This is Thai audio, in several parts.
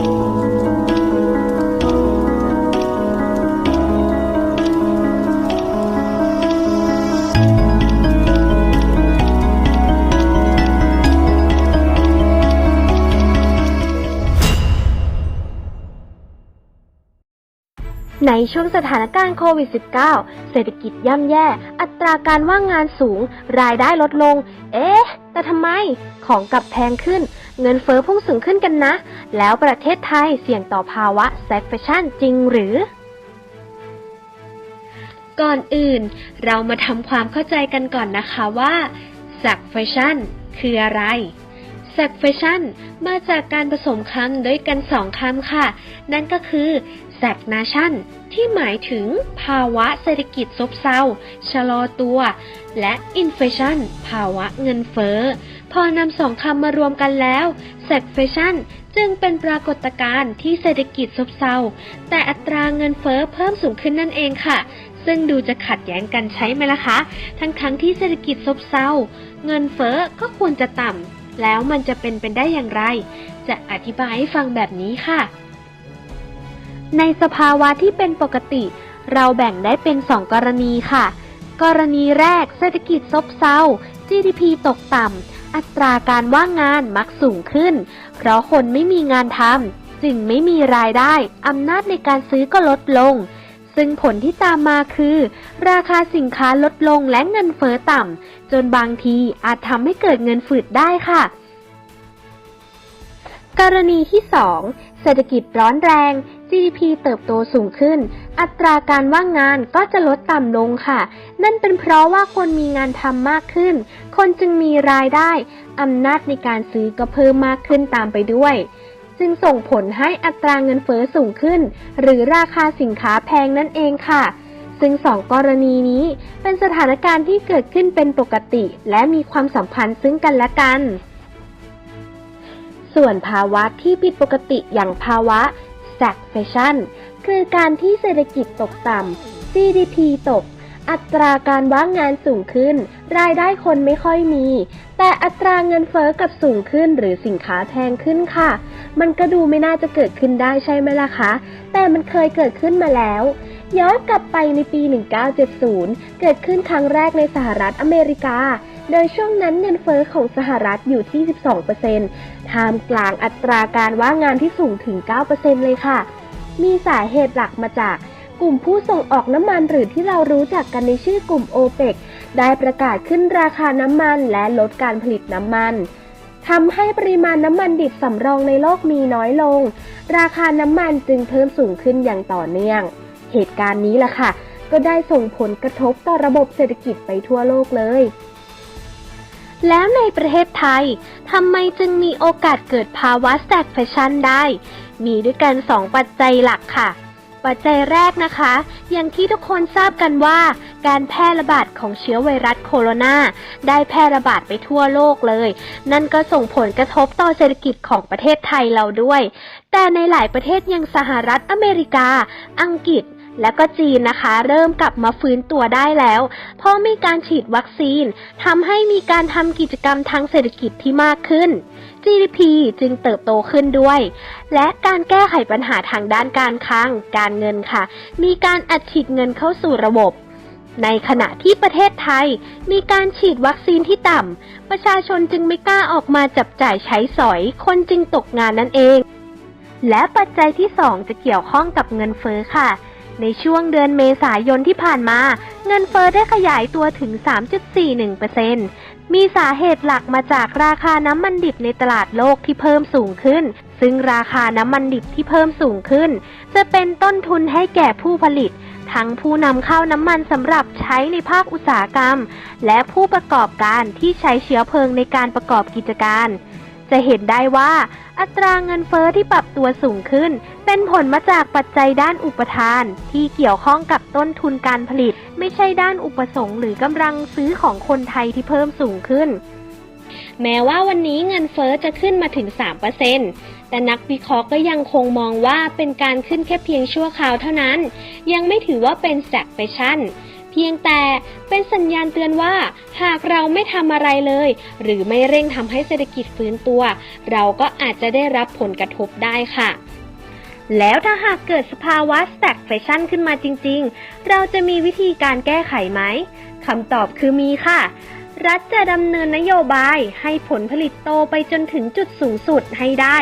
ในช่วงสถานการณ์โควิด -19 เศรษฐกิจย่ำแย่ อัตราการว่างงานสูง รายได้ลดลง เอ๊ะ แต่ทำไมของกลับแพงขึ้น เงินเฟอ้อพุ่งสูงขึ้นกันนะ แล้วประเทศไทยเสี่ยงต่อภาวะแซกแฟชั่นจริงหรือ ก่อนอื่น เรามาทำความเข้าใจกันก่อนนะคะว่าแซกแฟชั่นคืออะไรแซกแฟชั่นมาจากการผสมคำด้วยกันสองคำค่ะ นั่นก็คือ แซกนาชั่นที่หมายถึงภาวะเศรษฐกิจซบเซา ชะลอตัว และอินเฟชันภาวะเงินเฟ้อ พอนำสองคำมารวมกันแล้วแซกเฟชั่นจึงเป็นปรากฏการณ์ที่เศรษฐกิจซบเซา แต่อัตราเงินเฟ้อเพิ่มสูงขึ้นนั่นเองค่ะ ซึ่งดูจะขัดแย้งกันใช่ไหมล่ะคะ ทั้งๆทที่เศรษฐกิจซบเซา เงินเฟ้อก็ควรจะต่ำ แล้วมันจะเป็นเป็นได้อย่างไร จะอธิบายให้ฟังแบบนี้ค่ะ ในสภาวะที่เป็นปกติ เราแบ่งได้เป็น2กรณีค่ะ กรณีแรกเศรษฐกิจซบเซา GDP ตกต่ำ อัตราการว่างงานมักสูงขึ้น เพราะคนไม่มีงานทำจึงไม่มีรายได้ อำนาจในการซื้อก็ลดลง ซึ่งผลที่ตามมาคือ ราคาสินค้าลดลงและเงินเฟ้อต่ำ จนบางทีอาจทำให้เกิดเงินฝืดได้ค่ะกรณีที่ 2 เศรษฐกิจร้อนแรง GDP เติบโตสูงขึ้น อัตราการว่างงานก็จะลดต่ำลงค่ะ นั่นเป็นเพราะว่าคนมีงานทำมากขึ้น คนจึงมีรายได้อำนาจในการซื้อก็เพิ่มมากขึ้นตามไปด้วย จึงส่งผลให้อัตราเงินเฟ้อสูงขึ้น หรือราคาสินค้าแพงนั่นเองค่ะซึ่งสองกรณีนี้เป็นสถานการณ์ที่เกิดขึ้นเป็นปกติ และมีความสัมพันธ์ซึ่งกันและกัน ส่วนภาวะที่ผิดปกติอย่างภาวะ stagflation คือการที่เศรษฐกิจตกต่ำ GDP ตก อัตราการว่างงานสูงขึ้น รายได้คนไม่ค่อยมี แต่อัตราเงินเฟอ้อกับสูงขึ้นหรือสินค้าแพงขึ้นค่ะ มันก็ดูไม่น่าจะเกิดขึ้นได้ใช่ไหมล่ะคะ แต่มันเคยเกิดขึ้นมาแล้วย้อนกลับไปในปี 1970 เกิดขึ้นครั้งแรกในสหรัฐอเมริกา โดยช่วงนั้นเงินเฟอ้อของสหรัฐอยู่ที่ 12%ท่ามกลางอัตราการว่างงานที่สูงถึง 9%เลยค่ะ มีสาเหตุหลักมาจากกลุ่มผู้ส่งออกน้ำมันหรือที่เรารู้จักกันในชื่อกลุ่มโอเปกได้ประกาศขึ้นราคาน้ำมันและลดการผลิตน้ำมันทำให้ปริมาณน้ำมันดิบสำรองในโลกมีน้อยลง ราคาน้ำมันจึงเพิ่มสูงขึ้นอย่างต่อเนื่อง เหตุการณ์นี้ล่ะค่ะ ก็ได้ส่งผลกระทบต่อระบบเศรษฐกิจไปทั่วโลกเลย แล้วในประเทศไทยทำไมจึงมีโอกาสเกิดภาวะแซกแฟชั่นได้ มีด้วยกัน2ปัจจัยหลักค่ะ ปัจจัยแรกนะคะ อย่างที่ทุกคนทราบกันว่า การแพร่ระบาดของเชื้อไวรัสโคโรนาได้แพร่ระบาดไปทั่วโลกเลย นั่นก็ส่งผลกระทบต่อเศรษฐกิจของประเทศไทยเราด้วย แต่ในหลายประเทศอย่างสหรัฐอเมริกา อังกฤษ และก็จีนนะคะ เริ่มกลับมาฟื้นตัวได้แล้ว เพราะมีการฉีดวัคซีนทำให้มีการทำกิจกรรมทางเศรษฐกิจที่มากขึ้น GDP จึงเติบโตขึ้นด้วย และการแก้ไขปัญหาทางด้านการคลังการเงินค่ะ มีการอัดฉีดเงินเข้าสู่ระบบในขณะที่ประเทศไทยมีการฉีดวัคซีนที่ต่ำ ประชาชนจึงไม่กล้าออกมาจับจ่ายใช้สอย คนจึงตกงานนั่นเอง และปัจจัยที่ 2 จะเกี่ยวข้องกับเงินเฟ้อค่ะ ในช่วงเดือนเมษายนที่ผ่านมา เงินเฟ้อได้ขยายตัวถึง 3.41%มีสาเหตุหลักมาจากราคาน้ำมันดิบในตลาดโลกที่เพิ่มสูงขึ้น ซึ่งราคาน้ำมันดิบที่เพิ่มสูงขึ้น จะเป็นต้นทุนให้แก่ผู้ผลิต ทั้งผู้นำเข้าน้ำมันสำหรับใช้ในภาคอุตสาหกรรม และผู้ประกอบการที่ใช้เชื้อเพลิงในการประกอบกิจการ จะเห็นได้ว่า อัตราเงินเฟอ้อที่ปรับตัวสูงขึ้น เป็นผลมาจากปัจจัยด้านอุปทาน ที่เกี่ยวข้องกับต้นทุนการผลิต ไม่ใช่ด้านอุปสงค์หรือกำลังซื้อของคนไทยที่เพิ่มสูงขึ้น แม้ว่าวันนี้เงินเฟอ้อจะขึ้นมาถึง 3%แต่นักวิเคราะห์ก็ยังคงมองว่าเป็นการขึ้นแค่เพียงชั่วคราวเท่านั้น ยังไม่ถือว่าเป็นแซกเฟชั่น เพียงแต่เป็นสัญญาณเตือนว่า หากเราไม่ทำอะไรเลย หรือไม่เร่งทำให้เศรษฐกิจฟื้นตัว เราก็อาจจะได้รับผลกระทบได้ค่ะแล้วถ้าหากเกิดสภาวะ stagflation ขึ้นมาจริง ๆ เราจะมีวิธีการแก้ไขไหม คำตอบคือมีค่ะ รัฐจะดำเนินนโยบายให้ผลผลิตโตไปจนถึงจุดสูงสุดให้ได้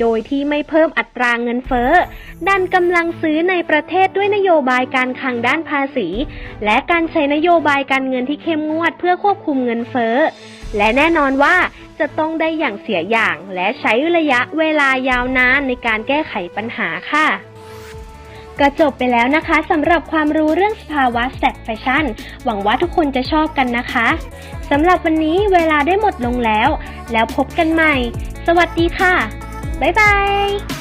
โดยที่ไม่เพิ่มอัตราเงินเฟ้อ ดันกำลังซื้อในประเทศด้วยนโยบายการคลังด้านภาษี และการใช้นโยบายการเงินที่เข้มงวดเพื่อควบคุมเงินเฟ้อ และแน่นอนว่าจะต้องได้อย่างเสียอย่างและใช้ระยะเวลายาวนานในการแก้ไขปัญหาค่ะ ก็จบไปแล้วนะคะสำหรับความรู้เรื่องสภาวะแซกแฟชั่น หวังว่าทุกคนจะชอบกันนะคะสำหรับวันนี้เวลาได้หมดลงแล้ว แล้วพบกันใหม่ สวัสดีค่ะ บ๊ายบาย